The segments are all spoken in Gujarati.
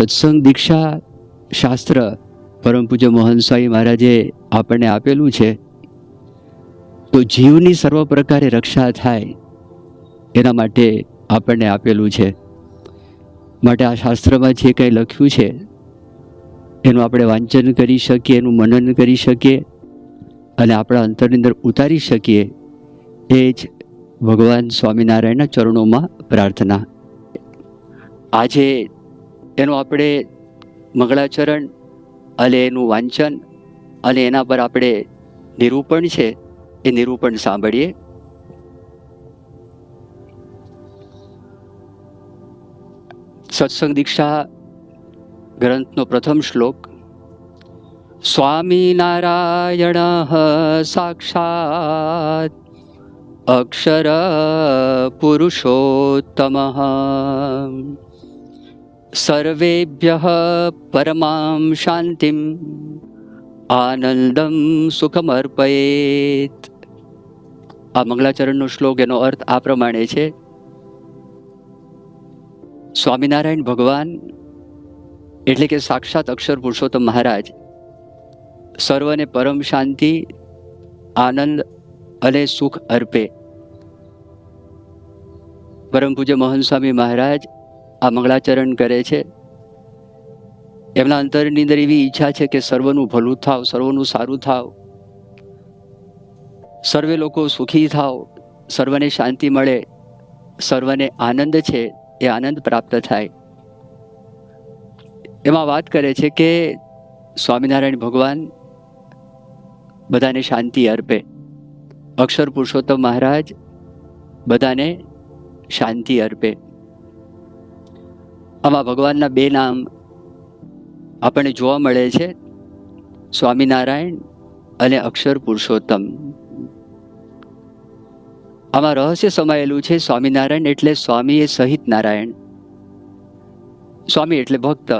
સત્સંગ દીક્ષા શાસ્ત્ર પરમ પૂજ્ય મોહન સ્વામી મહારાજે આપણને આપેલું છે. તો જીવની સર્વ પ્રકારે રક્ષા થાય એના માટે આપણને આપેલું છે. માટે આ શાસ્ત્રમાં જે કંઈ લખ્યું છે, એનું આપણે વાંચન કરી શકીએ, એનું મનન કરી શકીએ અને આપણા અંતરની અંદર ઉતારી શકીએ એ જ ભગવાન સ્વામિનારાયણના ચરણોમાં પ્રાર્થના. આજે એનું આપણે મંગળાચરણ, અને એનું વાંચન, અને એના પર આપણે નિરૂપણ છે, એ નિરૂપણ સાંભળીએ. સત્સંગ દીક્ષા ગ્રંથનો પ્રથમ શ્લોક, સ્વામિનારાયણ સાક્ષાત અક્ષર પુરુષોત્તમ. સર્વેભ્ય પરમાં શાંતિમ આનંદમ સુખમર્પયેત આ મંગલાચરણનો શ્લોક, એનો અર્થ આ પ્રમાણે છે, સ્વામિનારાયણ ભગવાન, એટલે કે સાક્ષાત અક્ષર પુરુષોત્તમ મહારાજ, સર્વને પરમ શાંતિ, આનંદ અને સુખ અર્પે. પરમ પૂજ્ય મોહન સ્વામી મહારાજ આ મંગળાચરણ કરે છે. એમના અંતરની અંદર એવી ઈચ્છા છે કે સર્વનું ભલું થાવ, સર્વનું સારું થાવ. સર્વે લોકો સુખી થાવ, સર્વને શાંતિ મળે, સર્વને આનંદ છે, એ આનંદ પ્રાપ્ત થાય. એમાં વાત કરે છે કે સ્વામિનારાયણ ભગવાન બધાને શાંતિ અર્પે. અક્ષર પુરુષોત્તમ મહારાજ બધાને શાંતિ અર્પે. આમાં ભગવાનના બે નામ આપણને જોવા મળે છે. સ્વામિનારાયણ અને અક્ષર પુરુષોત્તમ. આમાં રહસ્ય સમાયેલું છે સ્વામિનારાયણ એટલે સ્વામી એ સહિત નારાયણ. સ્વામી એટલે ભક્ત,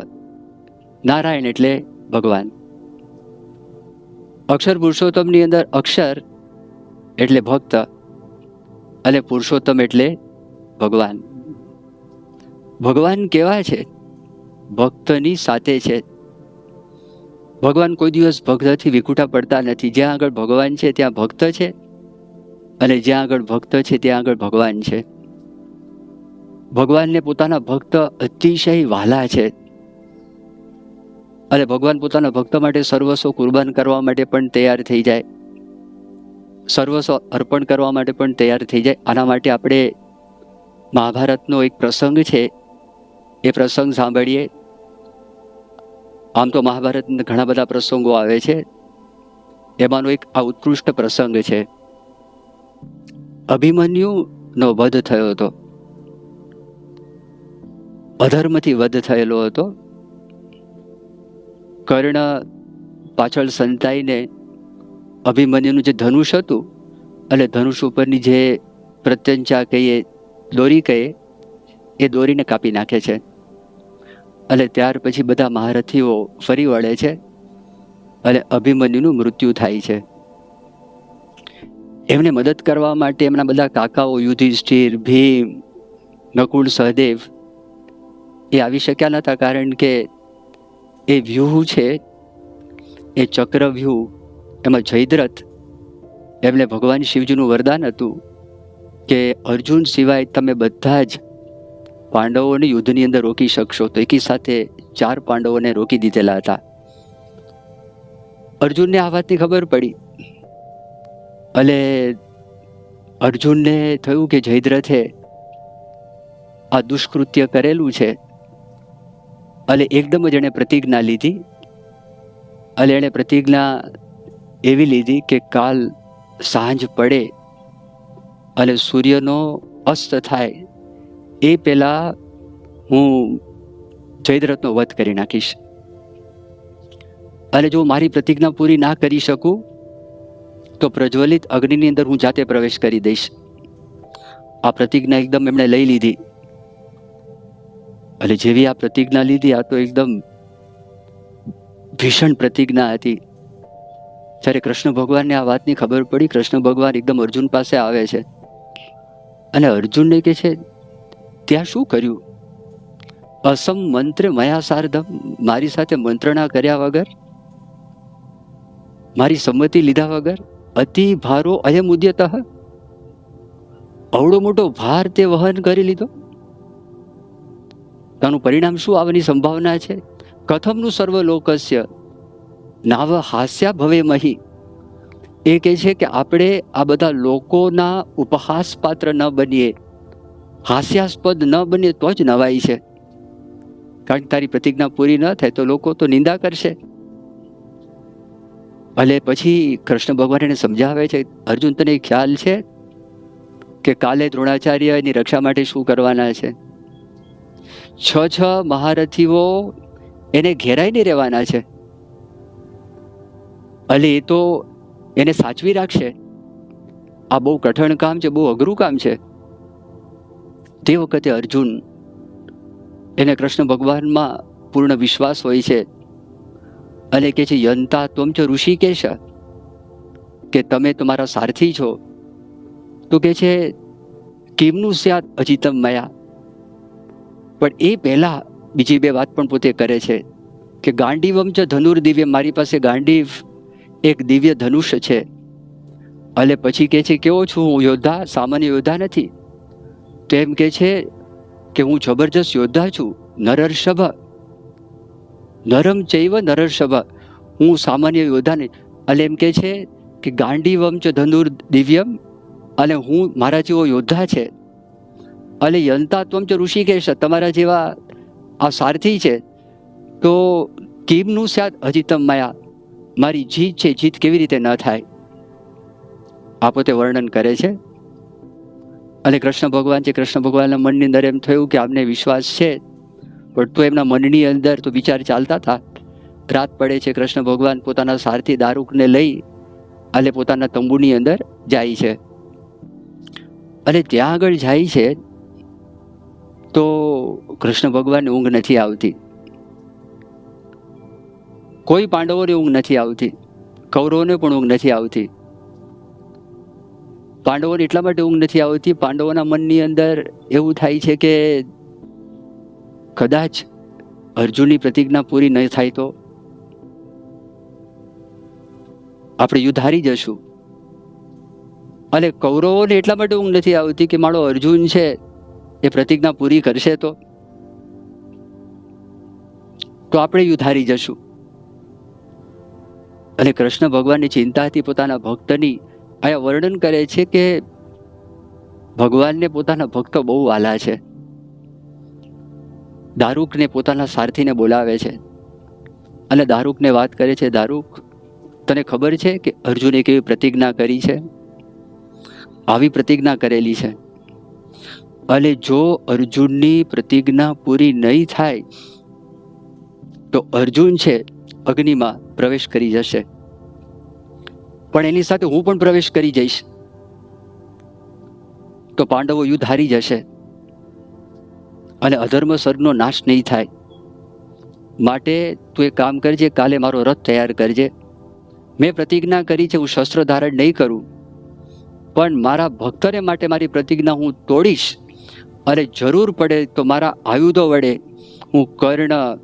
નારાયણ એટલે ભગવાન. અક્ષર પુરુષોત્તમની અંદર અક્ષર એટલે ભક્ત અને પુરુષોત્તમ એટલે ભગવાન. ભગવાન કેવા છે? ભક્તની સાથે છે. ભગવાન કોઈ દિવસ ભક્તથી વિખૂટા પડતા નથી. જ્યાં આગળ ભગવાન છે, ત્યાં ભક્ત છે. અને જ્યાં આગળ ભક્ત છે, ત્યાં આગળ ભગવાન છે. ભગવાનને પોતાના ભક્ત અતિશય વાલા છે. અને ભગવાન પોતાના ભક્ત માટે સર્વસ્વ કુરબાન કરવા માટે પણ તૈયાર થઈ જાય. સર્વસ્વ અર્પણ કરવા માટે પણ તૈયાર થઈ જાય. આના માટે આપણે મહાભારતનો એક પ્રસંગ છે. એ પ્રસંગ સાંભળીએ. આમ તો મહાભારતના ઘણા બધા પ્રસંગો આવે છે. એમાંનો એક આ ઉત્કૃષ્ટ પ્રસંગ છે. અભિમન્યુનો વધ થયો હતો. અધર્મથી વધ થયેલો હતો. કર્ણ પાછળ સંતાઈને અભિમન્યુનું જે ધનુષ હતું, અને ધનુષ ઉપરની જે પ્રત્યંચા કહીએ, દોરી કહીએ, એ દોરીને કાપી નાખે છે. અને ત્યાર પછી બધા મહારથીઓ ફરી વળે છે અને અભિમન્યુનું મૃત્યુ થાય છે. એમને મદદ કરવા માટે એમના બધા કાકાઓ યુધિષ્ઠિર, ભીમ નકુલ સહદેવ એ આવી શક્યા નહોતા કારણ કે એ વ્યૂહ છે, એ ચક્રવ્યૂહ એમાં જયદ્રથ, એમને ભગવાન શિવજીનું વરદાન હતું કે અર્જુન સિવાય તમે બધા જ પાંડવોને યુદ્ધની અંદર રોકી શકશો તો એકી સાથે ચાર પાંડવોને રોકી દીધેલા હતા. અર્જુનને આ વાતની ખબર પડી. અને અર્જુનને થયું કે જયદ્રથે આ દુષ્કૃત્ય કરેલું છે? અને એકદમ જ એણે પ્રતિજ્ઞા લીધી. અને એણે પ્રતિજ્ઞા એવી લીધી કે કાલ સાંજ પડે અને સૂર્યનો અસ્ત થાય. એ પહેલા હું જયદ્રથનો વધ કરી નાખીશ. અને જો મારી પ્રતિજ્ઞા પૂરી ના કરી શકું, તો પ્રજ્વલિત અગ્નિની અંદર હું જાતે પ્રવેશ કરી દઈશ. આ પ્રતિજ્ઞા એકદમ એમણે લઈ લીધી. અને જેવી આ પ્રતિજ્ઞા લીધી, આ તો એકદમ ભીષણ પ્રતિજ્ઞા હતી. જ્યારે કૃષ્ણ ભગવાનને આ વાતની ખબર પડી, કૃષ્ણ ભગવાન એકદમ અર્જુન પાસે આવે છે. અને અર્જુનને કે છે ત્યાં શું કર્યું? અસમ મંત્ર મયા મારી સાથે મંત્રણા કર્યા વગર? મારી સંમતિ લીધા વગર અતિ ભારો અયમ ઉદ્યત? અવડો મોટો ભાર તે વહન કરી લીધો? તેનું પરિણામ શું આવવાની સંભાવના છે? કથમનું સર્વલોકસ્ય. નાવ હાસ્યા ભવે મહી. એ કહે છે કે આપણે આ બધા લોકોના ઉપહાસ પાત્ર ન બનીએ. હાસ્યાસ્પદ ન બને તો જ નવાઈ છે. કારણ કે તારી પ્રતિજ્ઞા પૂરી ન થાય તો લોકો તો નિંદા કરશે. ભલે પછી કૃષ્ણ ભગવાન એને સમજાવે છે, અર્જુન, તને ખ્યાલ છે કે કાલે દ્રોણાચાર્ય એની રક્ષા માટે શું કરવાના છે? છ છ મહારથીઓ એને ઘેરાઈને રહેવાના છે. અલે એ તો એને સાચવી રાખશે. આ બહુ કઠણ કામ છે, બહુ અઘરું કામ છે. તે વખતે અર્જુન એને કૃષ્ણ ભગવાનમાં પૂર્ણ વિશ્વાસ હોય છે અને કે છે, યંતા તોમ છો ઋષિકેશ કે તમે તમારા સારથી છો? તો કે છે, કેમનું સ્યાત અજીતમ મયા? પણ એ પહેલા બીજી બે વાત પણ પોતે કરે છે કે ગાંડીવમ છે ધનુર દિવ્ય મારી પાસે ગાંડીવ એક દિવ્ય ધનુષ છે. અને પછી કે છે, કેવો છું હું? યોદ્ધા? સામાન્ય યોદ્ધા નથી? તો એમ કે છે કે હું જબરજસ્ત યોદ્ધા છું નરર્ષભ નરમ ચૈવ નરર્ષભ હું સામાન્ય યોદ્ધા નહીં એટલે એમ કે છે કે ગાંડીવમ ચ ધનુર દિવ્યમ, અને હું મારા જેવો યોદ્ધા છે. અને યંતાત્વમ ચ ઋષિકેશ, તમારા જેવા આ સારથી છે. તો કિમનું સ્યાદ અજીતમ માયા. મારી જીત છે, જીત કેવી રીતે ન થાય? આ પોતે વર્ણન કરે છે. અને કૃષ્ણ ભગવાન છે કૃષ્ણ ભગવાનના મનની અંદર એમ થયું કે આમને વિશ્વાસ છે, પણ તો એમના મનની અંદર તો વિચાર ચાલતા હતા. રાત પડે છે, કૃષ્ણ ભગવાન પોતાના સારથી દારૂકને લઈ અને પોતાના તંબુની અંદર જાય છે. અને ત્યાં આગળ જાય છે તો કૃષ્ણ ભગવાનને ઊંઘ નથી આવતી. કોઈ પાંડવોને ઊંઘ નથી આવતી. કૌરવોને પણ ઊંઘ નથી આવતી. પાંડવોને એટલા માટે ઊંઘ નથી આવતી. પાંડવોના મનની અંદર એવું થાય છે કે કદાચ અર્જુનની પ્રતિજ્ઞા પૂરી નહીં થાય તો આપણે યુદ્ધ હારી જશું. અને કૌરવોને એટલા માટે ઊંઘ નથી આવતી કે મારો અર્જુન છે એ પ્રતિજ્ઞા પૂરી કરશે તો. તો આપણે યુદ્ધ હારી જશું. અને કૃષ્ણ ભગવાનની ચિંતાથી પોતાના ભક્તની અહીંયા વર્ણન કરે છે કે ભગવાનને પોતાના ભક્તો બહુ વાલા છે. દારૂકને પોતાના સારથીને બોલાવે છે. અને દારૂકને વાત કરે છે, દારૂક, તને ખબર છે કે અર્જુને કેવી પ્રતિજ્ઞા કરી છે? આવી પ્રતિજ્ઞા કરેલી છે. અને જો અર્જુનની પ્રતિજ્ઞા પૂરી નહીં થાય, તો અર્જુન છે અગ્નિમાં પ્રવેશ કરી જશે. પણ એની સાથે હું પણ પ્રવેશ કરી જઈશ. તો પાંડવો યુદ્ધ હારી જશે. અને અધર્મ સર્ગનો નાશ નહીં થાય. માટે તું એક કામ કરજે, કાલે મારો રથ તૈયાર કરજે. મેં પ્રતિજ્ઞા કરી છે, હું શસ્ત્ર ધારણ નહીં કરું. પણ મારા ભક્તને માટે મારી પ્રતિજ્ઞા હું તોડીશ. અને જરૂર પડે તો મારા આયુધો વડે હું કર્ણ,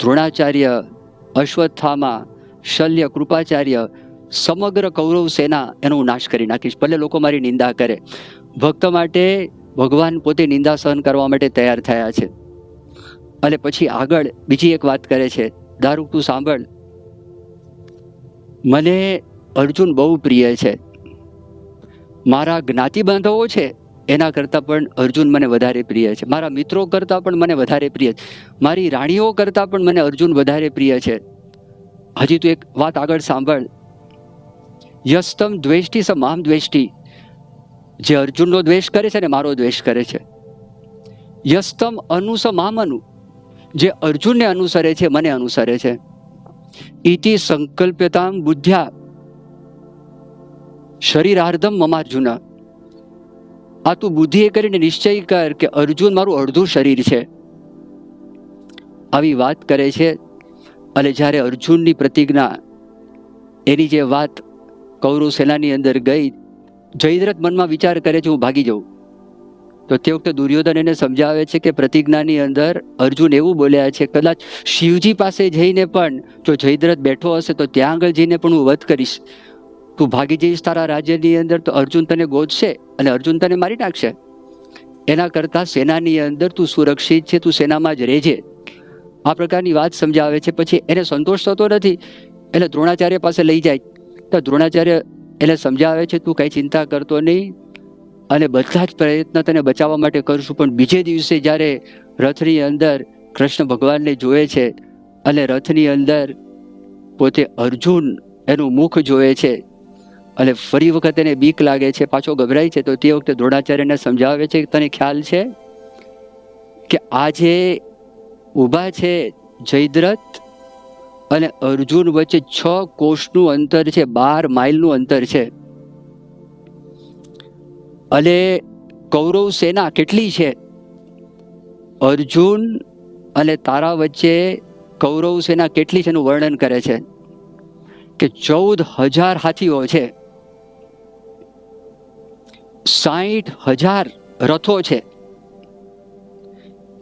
દ્રોણાચાર્ય, અશ્વત્થામા, શલ્ય, કૃપાચાર્ય સમગ્ર કૌરવ સેના એનો હું નાશ કરી નાખીશ. ભલે લોકો મારી નિંદા કરે. ભક્ત માટે ભગવાન પોતે નિંદા સહન કરવા માટે તૈયાર થયા છે. અને પછી આગળ બીજી એક વાત કરે છે. દારૂક તું સાંભળ. મને અર્જુન બહુ પ્રિય છે. મારા જ્ઞાતિ બાંધવો છે, એના કરતાં પણ અર્જુન મને વધારે પ્રિય છે. મારા મિત્રો કરતાં પણ મને વધારે પ્રિય છે. મારી રાણીઓ કરતાં પણ મને અર્જુન વધારે પ્રિય છે. હજી તું એક વાત આગળ સાંભળ. યસ્તમ દ્વેષ્ટિ સ મામ દ્વેષ્ટિ. જે અર્જુનનો દ્વેષ કરે છે ને મારો દ્વેષ કરે છે. યસ્તમ અનુસ મામ અનુ. જે અર્જુનને અનુસરે છે, મને અનુસરે છે. ઇતિ સંકલ્પ્યતામ બુદ્ધ્યા. શરીરાર્ધમ મમાર્જુન. આ તું બુદ્ધિ એ કરીને નિશ્ચય કર કે અર્જુન મારું અડધું શરીર છે. આવી વાત કરે છે. અને જ્યારે અર્જુનની પ્રતિજ્ઞા, એની જે વાત કૌરવ સેનાની અંદર ગઈ, જયદ્રથ મનમાં વિચાર કરે છે, હું ભાગી જાઉં. તો તે વખતે દુર્યોધન એને સમજાવે છે કે પ્રતિજ્ઞાની અંદર અર્જુન એવું બોલ્યા છે, કદાચ શિવજી પાસે જઈને પણ જો જયદ્રથ બેઠો હશે, તો ત્યાં આગળ જઈને પણ હું વધ કરીશ. તું ભાગી જઈશ તારા રાજ્યની અંદર, તો અર્જુન તને ગોતશે અને અર્જુન તને મારી નાખશે. એના કરતાં સેનાની અંદર તું સુરક્ષિત છે, તું સેનામાં જ રહેજે. આ પ્રકારની વાત સમજાવે છે, પછી એને સંતોષ થતો નથી. એટલે દ્રોણાચાર્ય પાસે લઈ જાય. તો દ્રોણાચાર્ય એને સમજાવે છે, તું કઈ ચિંતા કરતો નહીં અને બધા જ પ્રયત્ન તને બચાવવા માટે કરશું. પણ બીજે દિવસે જ્યારે રથની અંદર કૃષ્ણ ભગવાનને જોવે છે અને રથની અંદર પોતે અર્જુન એનું મુખ જોવે છે અને ફરી વખત એને બીક લાગે છે, પાછો ગભરાય છે, તો તે વખતે દ્રોણાચાર્યને સમજાવે છે કે તને ખ્યાલ છે કે આજે ઊભા છે જયદ્રથ અને અર્જુન વચ્ચે છ કોષનું અંતર છે, બાર માઇલનું અંતર છે. અને કૌરવ સેના કેટલી છે? અર્જુન અને તારા વચ્ચે કૌરવ સેના કેટલી છે એનું વર્ણન કરે છે? કે ચૌદ હજાર હાથીઓ છે. સાઠ હજાર રથો છે.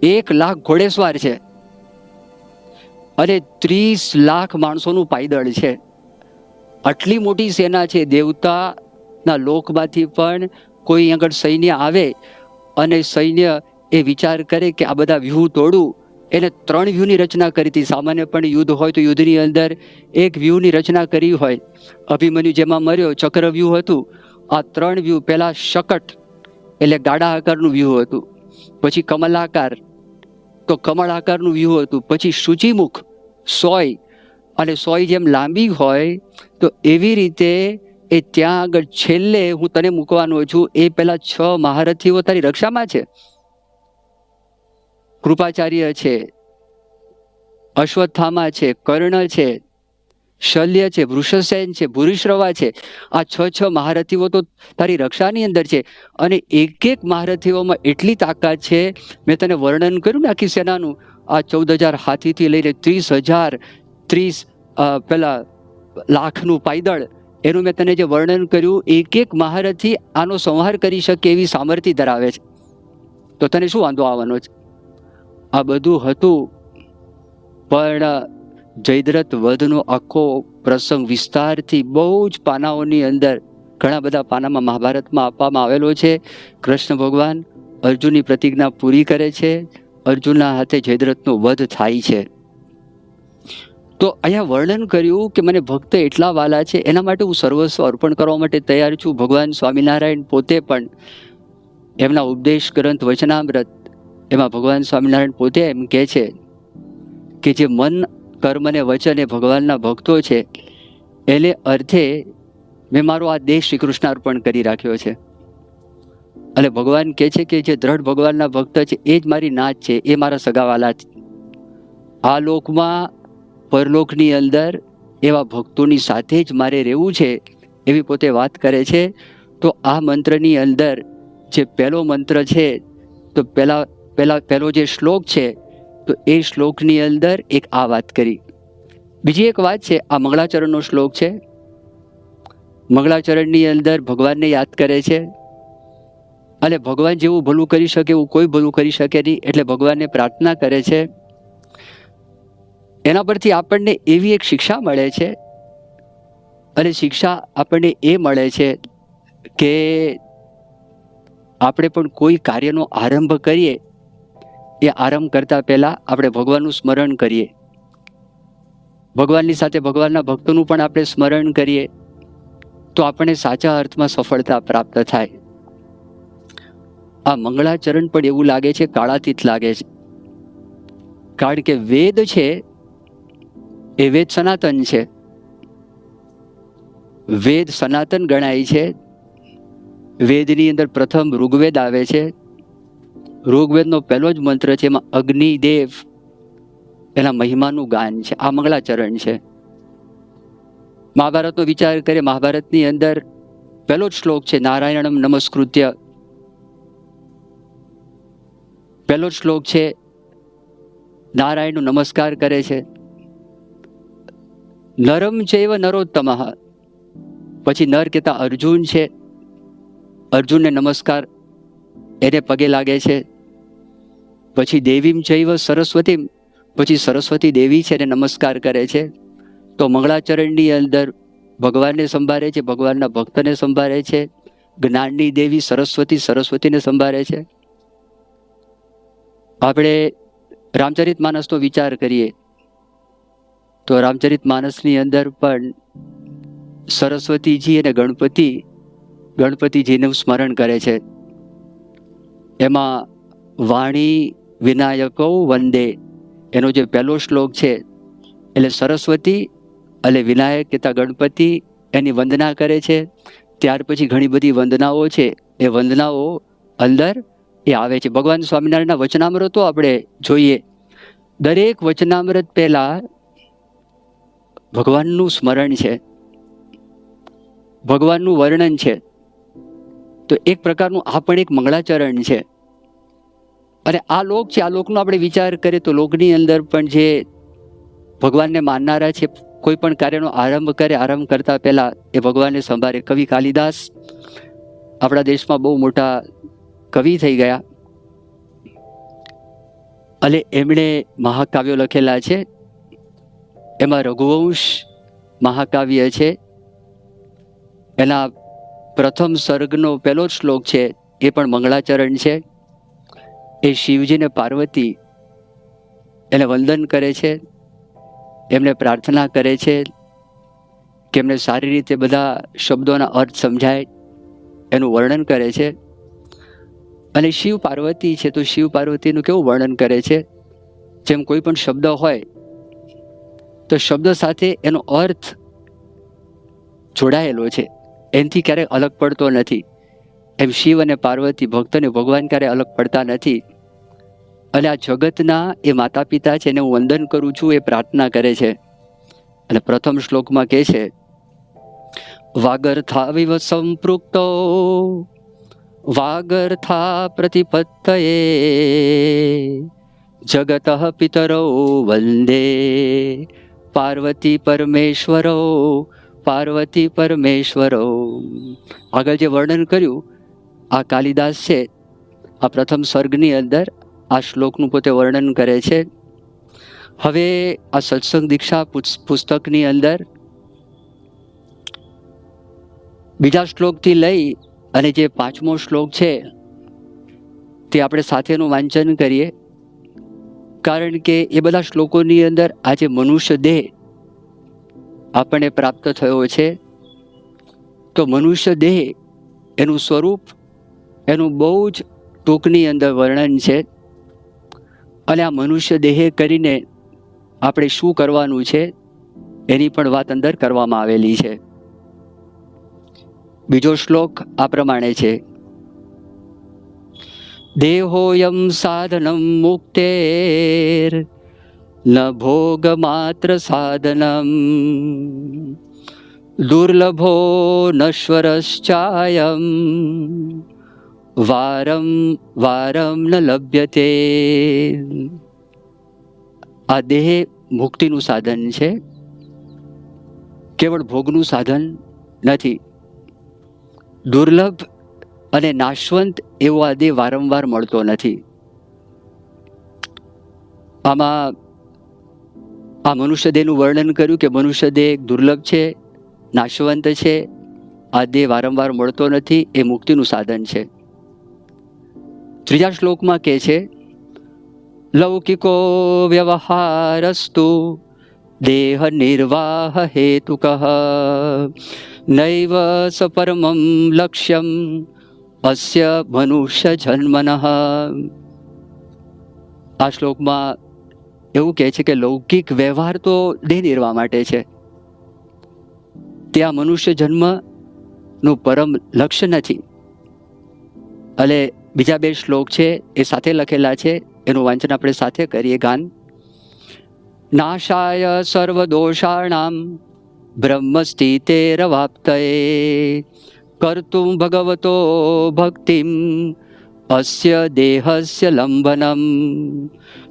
એક લાખ ઘોડેસવાર છે. અને ત્રીસ લાખ માણસોનું પાયદળ છે. આટલી મોટી સેના છે, દેવતાના લોકમાંથી પણ કોઈ આગળ સૈન્ય આવે અને સૈન્ય એ વિચાર કરે કે આ બધા વ્યૂહ તોડું. એને ત્રણ વ્યૂહની રચના કરી હતી. સામાન્ય પણ યુદ્ધ હોય તો યુદ્ધની અંદર એક વ્યૂહની રચના કરી હોય. અભિમન્યુ જેમાં મર્યો, ચક્રવ્યૂહ હતું. આ ત્રણ વ્યૂહ પહેલાં શકટ એટલે ગાડા આકારનું વ્યૂહ હતું. પછી કમલાકાર. તો કમળ આકારનું વ્યૂહ હતું. પછી સૂચિમુખ. સોય અને સોય જેમ લાંબી હોય, તો એવી રીતે એ ત્યાં આગળ છેલ્લે હું તને મૂકવાનો છું, એ પહેલાં છ મહારથીઓ તારી રક્ષામાં છે. કૃપાચાર્ય છે, અશ્વત્થામા છે, કર્ણ છે, શલ્ય છે, વૃષસેન છે, ભૂરિશ્રવા છે. આ છ છ મહારથીઓ તો તારી રક્ષાની અંદર છે. અને એક એક મહારથીઓમાં એટલી તાકાત છે, મેં તને વર્ણન કર્યું ને આખી સેનાનું આ ચૌદ હજાર હાથીથી લઈને ત્રીસ હજાર ત્રીસ પેલા લાખનું પાયદળ, એનું મેં તને જે વર્ણન કર્યું એક એક મહારથી આનો સંહાર કરી શકે એવી સામર્થ્ય ધરાવે છે. તો તને શું વાંધો આવવાનો છે? આ બધું હતું, પણ જયદ્રથ વધનો આખો પ્રસંગ વિસ્તારથી બહુ જ પાનાઓની અંદર, ઘણા બધા પાનામાં મહાભારતમાં આપવામાં આવેલો છે. કૃષ્ણ ભગવાન અર્જુનની પ્રતિજ્ઞા પૂરી કરે છે. અર્જુનના હાથે જયદ્રથનો વધ થાય છે. તો અહીંયા વર્ણન કર્યું કે મને ભક્ત એટલા વાલા છે, એના માટે હું સર્વસ્વ અર્પણ કરવા માટે તૈયાર છું. ભગવાન સ્વામિનારાયણ પોતે પણ એમના ઉપદેશ ગ્રંથ વચનામૃત એમાં ભગવાન સ્વામિનારાયણ પોતે એમ કહે છે કે જે મન, કર્મ અને વચન એ ભગવાનના ભક્તો છે, એને અર્થે મેં મારો આ દેશ શ્રી કૃષ્ણ અર્પણ કરી રાખ્યો છે. અને ભગવાન કહે છે કે જે દ્રઢ ભગવાનના ભક્ત છે, એ જ મારી નાચ છે, એ મારા સગાવાલા છે. આ લોકમાં, પરલોકની અંદર એવા ભક્તોની સાથે જ મારે રહેવું છે, એવી પોતે વાત કરે છે. તો આ મંત્રની અંદર જે પહેલો મંત્ર છે, તો પહેલા પહેલા, પહેલો જે શ્લોક છે, તો એ શ્લોકની અંદર એક આ વાત કરી. બીજી એક વાત છે, આ મંગળાચરણનો શ્લોક છે. મંગળાચરણની અંદર ભગવાનને યાદ કરે છે. અને ભગવાન જેવું ભલું કરી શકે એવું કોઈ ભલું કરી શકે નહીં. એટલે ભગવાનને પ્રાર્થના કરે છે. એના પરથી આપણને એવી એક શિક્ષા મળે છે. અને શિક્ષા આપણને એ મળે છે કે આપણે પણ કોઈ કાર્યનો આરંભ કરીએ. એ આરંભ કરતા પહેલાં આપણે ભગવાનનું સ્મરણ કરીએ. ભગવાનની સાથે ભગવાનના ભક્તોનું પણ આપણે સ્મરણ કરીએ. તો આપણને સાચા અર્થમાં સફળતા પ્રાપ્ત થાય. આ મંગળાચરણ પણ એવું લાગે છે, કાળાતીત લાગે છે. કારણ કે વેદ છે, એ વેદ સનાતન છે. વેદ સનાતન ગણાય છે. વેદની અંદર પ્રથમ ઋગ્વેદ આવે છે. ઋગ્વેદનો પહેલો જ મંત્ર છે, એમાં અગ્નિદેવ. એના મહિમાનું ગાન છે, આ મંગળાચરણ છે. મહાભારતનો વિચાર કરીએ, મહાભારતની અંદર પહેલો જ શ્લોક છે, નારાયણમ નમસ્કૃત્ય પહેલો શ્લોક છે, નારાયણનું નમસ્કાર કરે છે. નરમ ચૈવ નરોત્તમ. પછી નર કહેતા અર્જુન છે. અર્જુનને નમસ્કાર, એને પગે લાગે છે. પછી દેવીમ ચૈવ સરસ્વતી પછી સરસ્વતી દેવી છે, એને નમસ્કાર કરે છે. તો મંગળાચરણની અંદર ભગવાનને સંભાળે છે, ભગવાનના ભક્તને સંભાળે છે. જ્ઞાનની દેવી સરસ્વતી, સરસ્વતીને સંભાળે છે. આપણે રામચરિત માનસનો વિચાર કરીએ, તો રામચરિત માનસની અંદર પણ સરસ્વતીજી અને ગણપતિ, ગણપતિજીનું સ્મરણ કરે છે. એમાં વાણી વિનાયકો વંદે, એનો જે પહેલો શ્લોક છે, એટલે સરસ્વતી એટલે વિનાયક કહેતા ગણપતિ એની વંદના કરે છે. ત્યાર પછી ઘણી બધી વંદનાઓ છે. એ વંદનાઓ અંદર એ આવે છે. ભગવાન સ્વામિનારાયણના વચનામૃતો આપણે જોઈએ. દરેક વચનામૃત પહેલા ભગવાનનું સ્મરણ છે. ભગવાનનું વર્ણન છે. તો એક પ્રકારનું આ પણ એક મંગળાચરણ છે. અને આ લોક છે, આ લોકનો આપણે વિચાર કરીએ તો લોકની અંદર પણ જે ભગવાનને માનનારા છે, કોઈ પણ કાર્યનો આરંભ કરે, આરંભ કરતા પહેલા એ ભગવાનને સંભાળે. કવિ કાલિદાસ આપણા દેશમાં બહુ મોટા કવિ થઈ ગયા. અને એમણે મહાકાવ્યો લખેલા છે. એમાં રઘુવંશ મહાકાવ્ય છે. એના પ્રથમ સર્ગનો પહેલો શ્લોક છે, એ પણ મંગળાચરણ છે. એ શિવજીને પાર્વતી એને વંદન કરે છે. એમને પ્રાર્થના કરે છે કે એમને સારી રીતે બધા શબ્દોના અર્થ સમજાય. એનું વર્ણન કરે છે. અને શિવ પાર્વતી છે, તો શિવ પાર્વતીનું કેવું વર્ણન કરે છે? જેમ કોઈ પણ શબ્દ હોય, તો શબ્દ સાથે એનો અર્થ જોડાયેલો છે. એનાથી ક્યારેય અલગ પડતો નથી. એમ શિવ અને પાર્વતી ભક્તને ભગવાન ક્યારેય અલગ પડતા નથી. અને આ જગતના એ માતા પિતા છે, એને હું વંદન કરું છું, એ પ્રાર્થના કરે છે. અને પ્રથમ શ્લોકમાં કહે છે વાગર્થાવિવ સંપૃક્તો વાગર્થા પ્રતિપત્તયે જગત પિતરો વંદે પાર્વતી પરમેશ્વરો પાર્વતી પરમેશ્વરો આગળ જે વર્ણન કર્યું, આ કાલિદાસ છે, આ પ્રથમ સ્વર્ગની અંદર આ શ્લોકનું પોતે વર્ણન કરે છે. હવે આ સત્સંગ દીક્ષા પુસ- પુસ્તકની અંદર બીજા શ્લોકથી લઈ અને જે પાંચમો શ્લોક છે, તે આપણે સાથેનું વાંચન કરીએ. કારણ કે એ બધા શ્લોકોની અંદર આજે મનુષ્ય દેહ આપણને પ્રાપ્ત થયો છે, તો મનુષ્ય દેહ એનું સ્વરૂપ, એનું બહુ જ ટૂંકની અંદર વર્ણન છે. અને આ મનુષ્ય દેહે કરીને આપણે શું કરવાનું છે, એની પણ વાત અંદર કરવામાં આવેલી છે. બીજો શ્લોક આ પ્રમાણે છે. દેહોયમ સાધનમ મુક્તેર, ન ભોગ માત્ર સાધનમ. દુર્લભો નશ્વરશ્ચાયમ, વારમ વારમ ન લભ્યતે. આ દેહ મુક્તિનું સાધન છે. કેવળ ભોગનું સાધન નથી. દુર્લભ અને નાશવંત એવો આ દેહ વારંવાર મળતો નથી. આમાં, આ મનુષ્ય દેહનું વર્ણન કર્યું કે મનુષ્ય દેહ એક દુર્લભ છે, નાશવંત છે, આ દેહ વારંવાર મળતો નથી, એ મુક્તિનું સાધન છે. ત્રીજા શ્લોકમાં કહે છે, લૌકિકો વ્યવહારસ્તુ, દેહ નિર્વાહ હેતુક. નૈવ સ પરમં લક્ષ્યમ અસ્ય મનુષ્ય જન્મન આ શ્લોકમાં એવું કહે છે કે લૌકિક વ્યવહાર તો દેહ નિર્વાહ માટે છે. ત્યાં મનુષ્ય જન્મનું પરમ લક્ષ્ય નથી. અને બીજા બે શ્લોક છે, એ સાથે લખેલા છે, એનું વાંચન આપણે સાથે કરીએ ગાન. નાશાય સર્વ દોષાણામ બ્રહ્મ સ્થિતેરવાપ્તયે કર્તુમ ભગવતો ભક્તિમ, અસ્ય દેહસ્ય લંબનમ.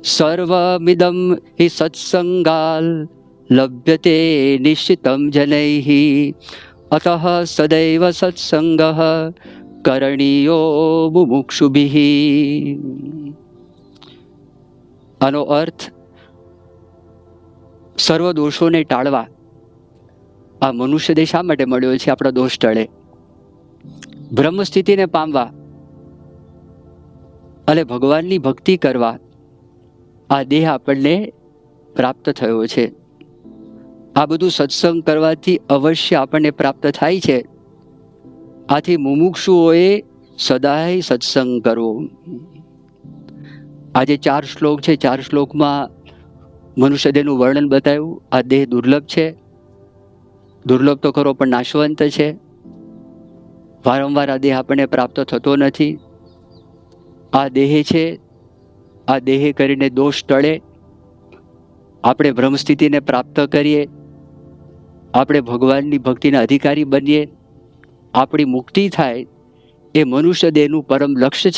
સર્વમિદમ હિ સત્સંગાલ, લભ્યતે નિશ્ચિતમ જનૈ અત સદૈવ સત્સંગ કરણીયો મુમુક્ષુભિ. આનો અર્થ સર્વ દોષોને ટાળવા. આ મનુષ્ય દેહ શા માટે મળ્યો છે? આપણા દોષ ટળે. બ્રહ્મ સ્થિતિને પામવા અને ભગવાનની ભક્તિ કરવા આ દેહ આપણને પ્રાપ્ત થયો છે. આ બધું સત્સંગ કરવાથી અવશ્ય આપણને પ્રાપ્ત થાય છે. આથી મુમુક્ષુઓએ સદાય સત્સંગ કરવો. આજે ચાર શ્લોક છે. ચાર શ્લોકમાં મનુષ્ય દેહનું વર્ણન બતાવ્યું. આ દેહ દુર્લભ છે. દુર્લભ તો ખરો, પણ નાશવંત છે. વારંવાર આ દેહ આપણને પ્રાપ્ત થતો નથી. આ દેહ છે, આ દેહ કરીને દોષ ટળે. આપણે ભ્રમસ્થિતિને પ્રાપ્ત કરીએ. આપણે ભગવાનની ભક્તિના અધિકારી બનીએ. આપણી મુક્તિ થાય એ મનુષ્ય દેહનું પરમ લક્ષ્ય છે.